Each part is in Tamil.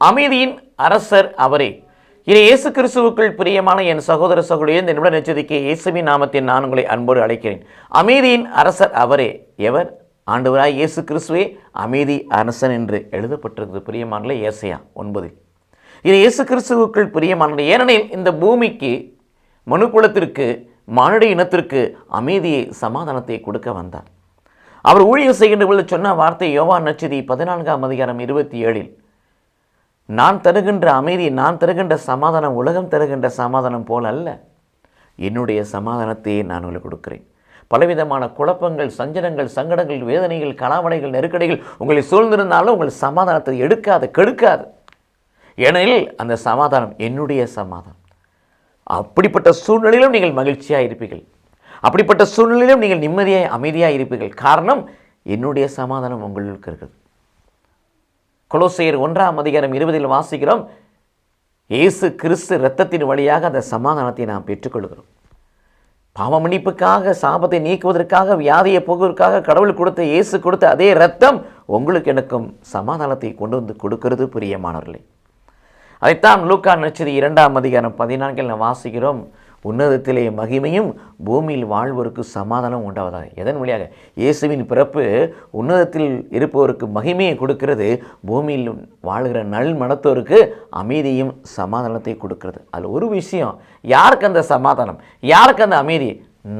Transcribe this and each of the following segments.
அமைதியின் அரசர் அவரே. இனி இயேசு கிறிஸ்துவுக்குள் பிரியமான என் சகோதர சகோதரியே இந்த நிமிட நெச்சதிக்க இயேசுவின் நாமத்தின் நான் உங்களை அன்போடு அழைக்கிறேன். அமைதியின் அரசர் அவரே. எவர்? ஆண்டவராய் இயேசு கிறிஸ்துவே அமைதி அரசன் என்று எழுதப்பட்டிருக்கிறது. பிரியமானல ஏசையா ஒன்பது. இது இயேசு கிறிஸ்துவுக்குள் பிரியமானது. ஏனெனில் இந்த பூமிக்கு மனுக்குலத்திற்கு மானுட இனத்திற்கு அமைதியை சமாதானத்தை கொடுக்க வந்தார். அவர் ஊழியம் செய்கின்ற சொன்ன வார்த்தை யோவான் நச்சதி பதினான்காம் அதிகாரம் இருபத்தி ஏழில் நான் தருகின்ற அமைதி நான் தருகின்ற சமாதானம் உலகம் தருகின்ற சமாதானம் போல் அல்ல. என்னுடைய சமாதானத்தையே நான் உங்களுக்கு கொடுக்கிறேன். பலவிதமான குழப்பங்கள் சஞ்சலங்கள் சங்கடங்கள் வேதனைகள் கலாவடைகள் நெருக்கடிகள் உங்களை சூழ்ந்திருந்தாலும் உங்கள் சமாதானத்தை எடுக்காது கெடுக்காது. ஏனெனில் அந்த சமாதானம் என்னுடைய சமாதானம். அப்படிப்பட்ட சூழ்நிலையிலும் நீங்கள் மகிழ்ச்சியாக இருப்பீர்கள். அப்படிப்பட்ட சூழ்நிலையிலும் நீங்கள் நிம்மதியாக அமைதியாக இருப்பீர்கள். காரணம் என்னுடைய சமாதானம் உங்களுக்கு இருக்குது கொலோசையர் ஒன்றாம் அதிகாரம் இருபதில் வாசிக்கிறோம். இயேசு கிறிஸ்து இரத்தத்தின் வழியாக அந்த சமாதானத்தை நாம் பெற்றுக்கொள்கிறோம். பாவ மன்னிப்புக்காக சாபத்தை நீக்குவதற்காக வியாதியை போக்குவதற்காக கடவுள் கொடுத்த இயேசு கொடுத்த அதே இரத்தம் உங்களுக்கு எனக்கும் சமாதானத்தை கொண்டு வந்து கொடுக்கிறது பிரியமானவர்களே. அதைத்தான் லூக்கா நச்சரி இரண்டாம் அதிகாரம் பதினான்கில் நாம் வாசிக்கிறோம். உன்னதத்திலே மகிமையும் பூமியில் வாழ்வோருக்கு சமாதானம் உண்டாவதாக. எதன் வழியாக? இயேசுவின் பிறப்பு உன்னதத்தில் இருப்பவருக்கு மகிமையை கொடுக்கிறது. பூமியில் வாழ்கிற நல் மனத்தோருக்கு அமைதியும் சமாதானத்தை கொடுக்கிறது. அதில் ஒரு விஷயம் யாருக்கு அந்த சமாதானம்? யாருக்கு அந்த அமைதி?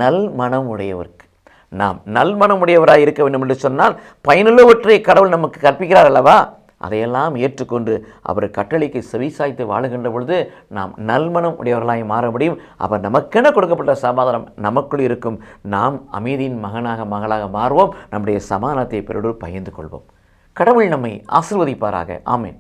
நல் மனம் உடையவருக்கு நாம் நல்மனம் உடையவராக இருக்க வேண்டும் என்று சொன்னால் பயனுள்ளவற்றை கடவுள் நமக்கு கற்பிக்கிறார் அல்லவா? அதையெல்லாம் ஏற்றுக்கொண்டு அவர் கட்டளைக்கு செவிசாய்த்து வாழுகின்ற பொழுது நாம் நல்மனம் உடையவர்களாய் மாற முடியும். அவர் நமக்கென கொடுக்கப்பட்ட சமாதானம் நமக்குள் இருக்கும். நாம் அமைதியின் மகனாக மகளாக மாறுவோம். நம்முடைய சமாதானத்தை பிறரோடு பகிர்ந்து கொள்வோம். கடவுள் நம்மை ஆசிர்வதிப்பாராக. ஆமேன்.